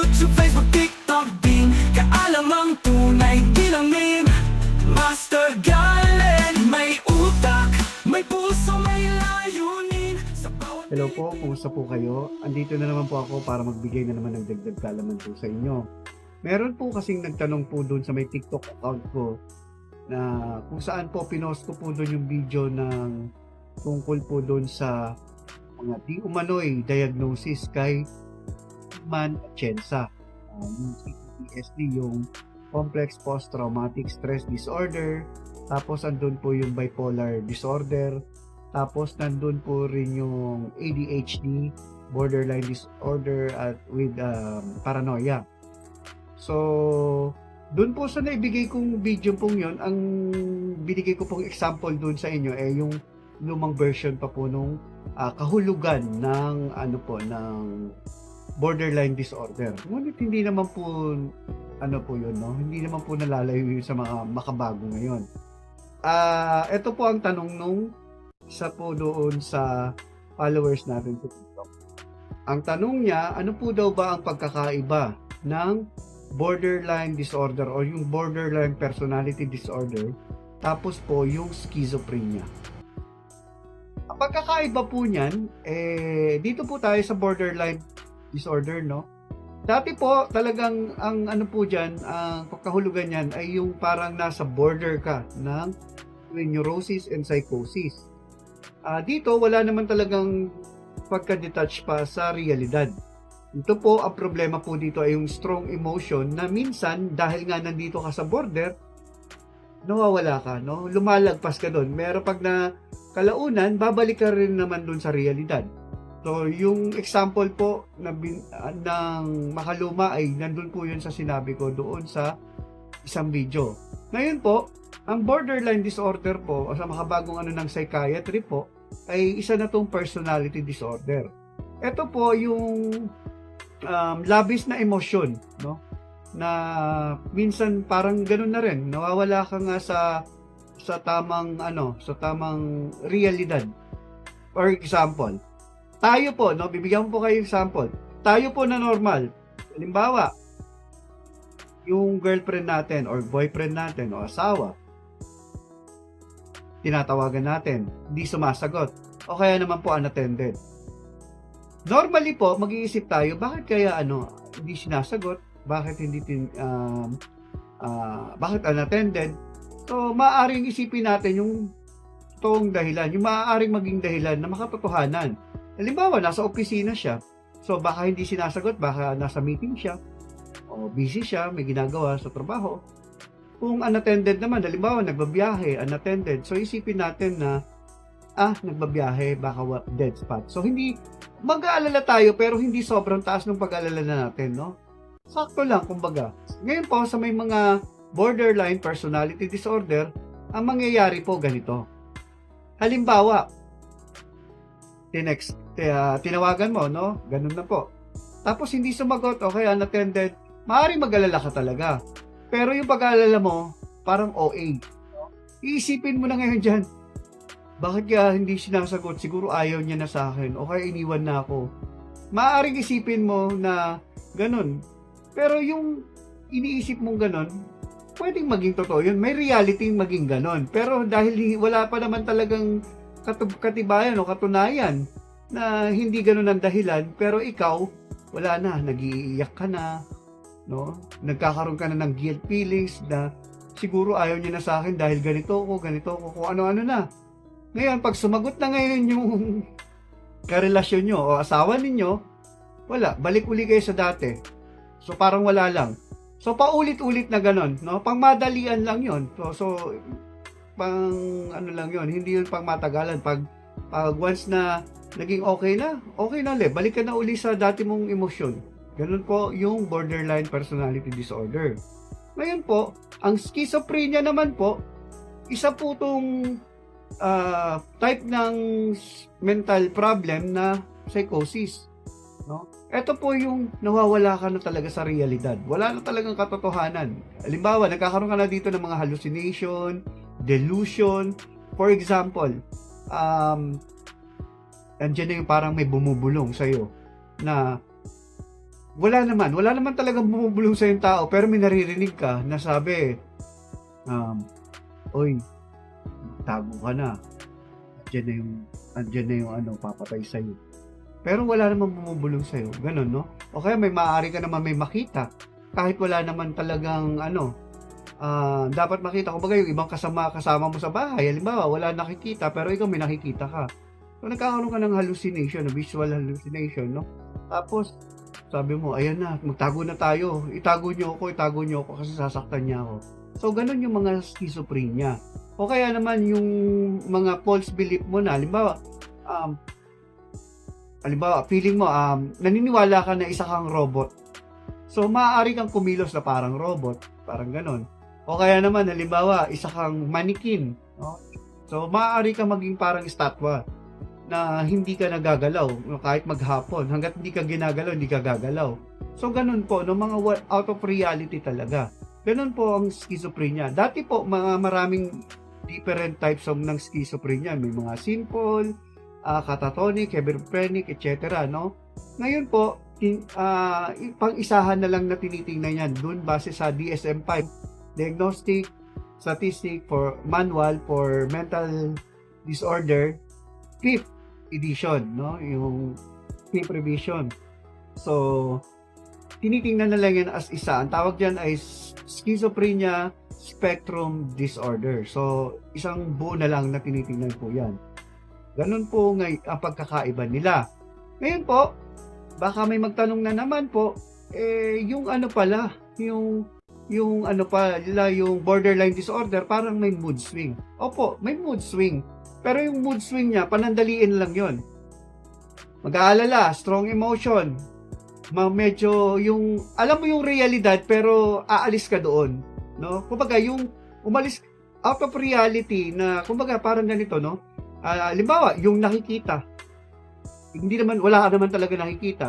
YouTube, Facebook, TikTok, Bing Kaalamang tunay, di lang meme Master Galen, may utak May puso, may layunin Sa bawat Hello po, kumusta po kayo? Andito na naman po ako para magbigay na naman ng dagdag kalaman po sa inyo. Meron po kasing nagtanong po doon sa may TikTok account ko na kung saan po pinost ko po doon yung video ng tungkol po doon sa mga di umano'y diagnosis kay Man Atienza. Uh, yung CPTSD, yung Complex Post-Traumatic Stress Disorder, tapos andun po yung bipolar disorder, tapos nandun po rin yung ADHD, borderline disorder at with um, paranoia. So, doon po sa naibigay kong video pong yon ang binigay ko pong example doon sa inyo eh yung lumang version pa po nung ah, kahulugan ng ano po ng borderline disorder. Ngunit hindi naman po ano po yun, no? Hindi naman po nalalayo yun sa mga makabago ngayon. Ah, ito po ang tanong nung isa po doon sa followers natin sa TikTok. Ang tanong niya, ano po daw ba ang pagkakaiba ng borderline disorder o yung borderline personality disorder tapos po yung schizophrenia. Ang pagkakaiba po niyan, eh, dito po tayo sa borderline disorder, no? Dati po, talagang ang ano po dyan, ang pagkahulugan niyan ay yung parang nasa border ka ng neurosis and psychosis. Ah, dito, wala naman talagang pagka-detach pa sa realidad. Ito po, ang problema po dito ay yung strong emotion na minsan, dahil nga nandito ka sa border, nawawala ka, no? Lumalagpas ka doon. Meron pag na kalaunan, babalik ka rin naman doon sa realidad. So, yung example po na bin, ah, ng makaluma ay nandun po yun sa sinabi ko doon sa isang video. Ngayon po, ang borderline disorder po, o sa makabagong ano ng psychiatry po, ay isa na tong personality disorder. Ito po yung um, labis na emosyon, no? Na minsan parang ganun na rin, nawawala ka nga sa sa tamang ano, sa tamang realidad. For example, tayo po, no, bibigyan po kayo example. Tayo po na normal. Halimbawa, yung girlfriend natin or boyfriend natin o asawa, tinatawagan natin, hindi sumasagot. O kaya naman po unattended. Normally po, mag-iisip tayo, bakit kaya ano, hindi sinasagot? Bakit hindi tin, um, ah, bakit unattended? So, maaaring isipin natin yung toong dahilan, yung maaaring maging dahilan na makatotohanan. Halimbawa, nasa opisina siya. So, baka hindi sinasagot, baka nasa meeting siya. O busy siya, may ginagawa sa trabaho. Kung unattended naman, halimbawa, nagbabiyahe, unattended. So, isipin natin na, ah, nagbabiyahe, baka dead spot. So, hindi, mag-aalala tayo, pero hindi sobrang taas ng pag-aalala na natin, no? Sakto lang, kumbaga. Ngayon po, sa may mga borderline personality disorder, ang mangyayari po ganito. Halimbawa, tinext, ah, tinawagan mo, no? Ganun na po. Tapos hindi sumagot o kaya unattended, maaaring mag-alala ka talaga. Pero yung pag-aalala mo, parang OA. Iisipin mo na ngayon dyan, bakit kaya hindi sinasagot? Siguro ayaw niya na sa akin o kaya iniwan na ako. Maaaring isipin mo na ganun. Pero yung iniisip mong ganun, pwedeng maging totoo yun. May reality maging ganun. Pero dahil hi- wala pa naman talagang katibayan o katunayan na hindi ganun ang dahilan, pero ikaw, wala na, nagiiyak ka na, no? Nagkakaroon ka na ng guilt feelings na siguro ayaw niya na sa akin dahil ganito ko, ganito ko, kung ano-ano na. Ngayon, pag sumagot na ngayon yung karelasyon nyo o asawa ninyo, wala, balik uli kayo sa dati. So, parang wala lang. So, paulit-ulit na ganon, no? Pang madalian lang yon So, so, pang ano lang yon hindi yun pang matagalan. Pag, pag once na naging okay na, okay na ulit. Balik ka na uli sa dati mong emosyon. Ganun po yung borderline personality disorder. Ngayon po, ang schizophrenia naman po, isa po tong ah, type ng mental problem na psychosis. No? Ito po yung nawawala ka na talaga sa realidad. Wala na talagang katotohanan. Halimbawa, nagkakaroon ka na dito ng mga hallucination, delusion. For example, um, andyan na yung parang may bumubulong sa'yo na wala naman, wala naman talagang bumubulong sa yung tao, pero may naririnig ka na sabi, um, oy, tago ka na. Andiyan na yung, andiyan na yung ano, papatay sa'yo. Pero wala naman bumubulong sa'yo. Ganun, no? O kaya may maaari ka naman may makita. Kahit wala naman talagang, ano, ah, dapat makita. Kumbaga yung ibang kasama, kasama mo sa bahay. Halimbawa, wala nakikita, pero ikaw may nakikita ka. So, nagkakaroon ka ng hallucination, visual hallucination, no? Tapos, sabi mo, ayan na, magtago na tayo. Itago niyo ako, itago niyo ako kasi sasaktan niya ako. So, ganun yung mga schizophrenia. O kaya naman yung mga false belief mo na, halimbawa, um, halimbawa, feeling mo, um, naniniwala ka na isa kang robot. So, maaari kang kumilos na parang robot. Parang ganun. O kaya naman, halimbawa, isa kang manikin. No? So, maaari kang maging parang estatwa na hindi ka nagagalaw kahit maghapon. Hanggat hindi ka ginagalaw, hindi ka gagalaw. So, ganun po, no, mga out of reality talaga. Ganun po ang schizophrenia. Dati po, mga maraming different types of ng schizophrenia. May mga simple, uh, catatonic, hebephrenic, etc. No? Ngayon po, tin, ah, i- pang-isahan na lang na tinitingnan yan. Doon base sa DSM-5, Diagnostic Statistic for Manual for Mental Disorder, 5th edition, no? Yung 5th revision. So, tinitingnan na lang yan as isa. Ang tawag dyan ay schizophrenia spectrum disorder. So, isang buo na lang na tinitingnan po yan. Ganun po ngay ang pagkakaiba nila. Ngayon po, baka may magtanong na naman po, eh, yung ano pala, yung yung ano pa, nila, yung borderline disorder, parang may mood swing. Opo, may mood swing. Pero yung mood swing niya, panandaliin lang yon. Mag-aalala, strong emotion, ma medyo yung alam mo yung realidad pero aalis ka doon no? Kumbaga yung umalis out of reality na kumbaga parang ganito no? Ah, halimbawa yung nakikita. Hindi naman wala ka naman talaga nakikita.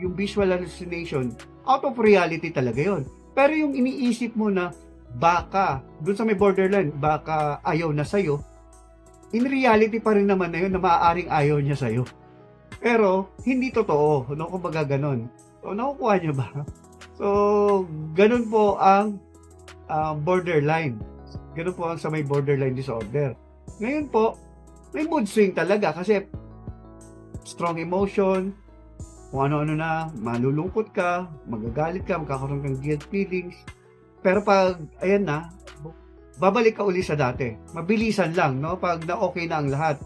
Yung visual hallucination out of reality talaga yon pero yung iniisip mo na baka doon sa may borderline baka ayaw na sa'yo in reality pa rin naman na yun na maaaring ayaw niya sa'yo pero, hindi totoo. No? Kumbaga ganon. So, nakukuha niyo ba? So, ganun po ang ah, borderline. Ganun po ang sa may borderline disorder. Ngayon po, may mood swing talaga kasi strong emotion, kung ano-ano na, malulungkot ka, magagalit ka, magkakaroon kang guilt feelings. Pero pag, ayan na, babalik ka uli sa dati. Mabilisan lang, no? Pag na okay na ang lahat.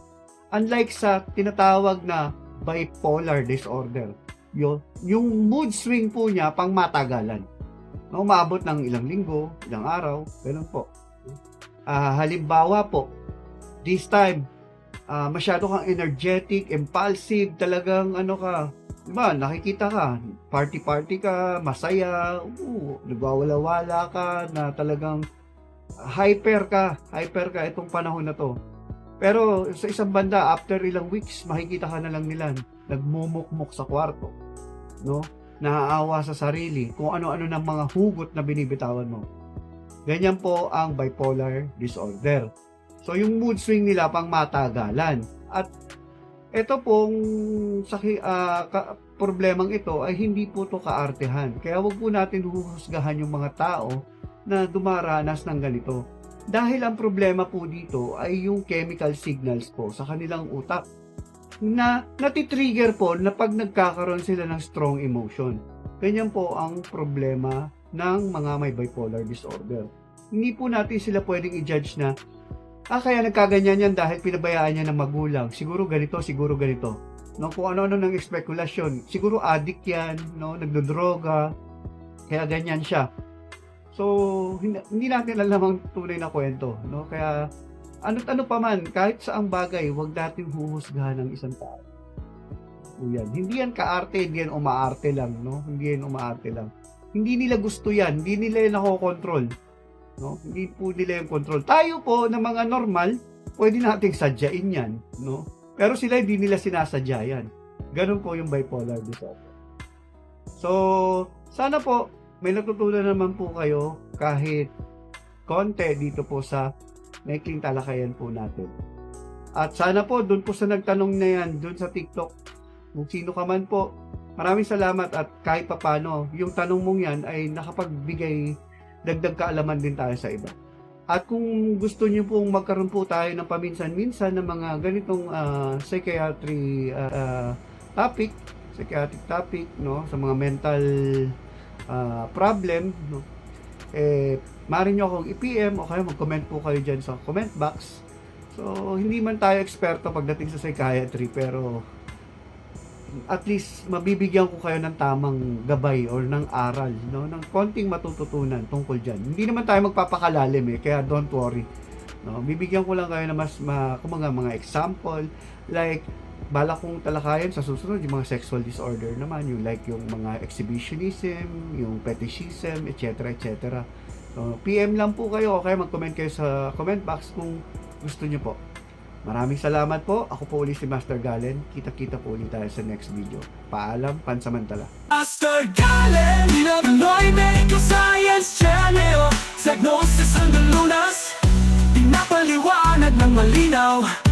Unlike sa tinatawag na bipolar disorder. Yung, yung mood swing po niya pang matagalan. No, umabot ng ilang linggo, ilang araw, ganun po. Ah, halimbawa po, this time, ah, masyado kang energetic, impulsive, talagang ano ka, diba, nakikita ka, party-party ka, masaya, oo, nagwawala-wala ka, na talagang hyper ka, hyper ka itong panahon na to. Pero sa isang banda, after ilang weeks, makikita ka na lang nila nagmumukmuk sa kwarto. No? Naaawa sa sarili, kung ano-ano ng mga hugot na binibitawan mo. Ganyan po ang bipolar disorder. So yung mood swing nila pang matagalan. At ito pong saki, ah, ka- problemang ito ay hindi po to kaartehan. Kaya wag po natin huhusgahan yung mga tao na dumaranas ng ganito. Dahil ang problema po dito ay yung chemical signals po sa kanilang utak na natitrigger po na pag nagkakaroon sila ng strong emotion. Ganyan po ang problema ng mga may bipolar disorder. Hindi po natin sila pwedeng i-judge na ah kaya nagkaganyan yan dahil pinabayaan niya ng magulang. Siguro ganito, siguro ganito. No, kung ano-ano ng spekulation. Siguro addict yan, no, nagdodroga, kaya ganyan siya. So, hindi, hindi natin alam ang tunay na kwento, no? Kaya ano't ano pa man, kahit saang bagay, huwag natin huhusgahan ng isang tao. O yan. Hindi yan kaarte, hindi yan umaarte lang, no? Hindi yan umaarte lang. Hindi nila gusto yan, hindi nila yan nakokontrol. No? Hindi po nila yung control. Tayo po, na mga normal, pwede nating sadyain yan, no? Pero sila hindi nila sinasadya yan. Ganun po yung bipolar disorder. So, sana po, may natutunan naman po kayo kahit konti dito po sa maikling talakayan po natin. At sana po, doon po sa nagtanong na yan, doon sa TikTok, kung sino ka man po, Maraming salamat at kahit papano, yung tanong mong yan ay nakapagbigay dagdag kaalaman din tayo sa iba. At kung gusto niyo pong magkaroon po tayo ng paminsan-minsan ng mga ganitong ah, psychiatry ah, topic, psychiatric topic, no, sa mga mental ah, problem, no, eh, maaari nyo akong i-PM o kaya mag-comment po kayo dyan sa comment box. So, hindi man tayo eksperto pagdating sa psychiatry, pero at least mabibigyan ko kayo ng tamang gabay or ng aral, no? ng konting matututunan tungkol dyan. Hindi naman tayo magpapakalalim eh, kaya don't worry. No? Bibigyan ko lang kayo na mas ma, kumbaga, mga example, like, bala kong talakayan sa susunod yung mga sexual disorder naman, yung like yung mga exhibitionism, yung fetishism, etc. etc. So, PM lang po kayo o kaya mag-comment kayo sa comment box kung gusto nyo po. Maraming salamat po. Ako po ulit si Master Galen. Kita-kita po ulit tayo sa next video. Paalam, pansamantala. Master Galen Pinagaloy Medical Science Channel Diagnosis ang lunas Pinapaliwanag ng malinaw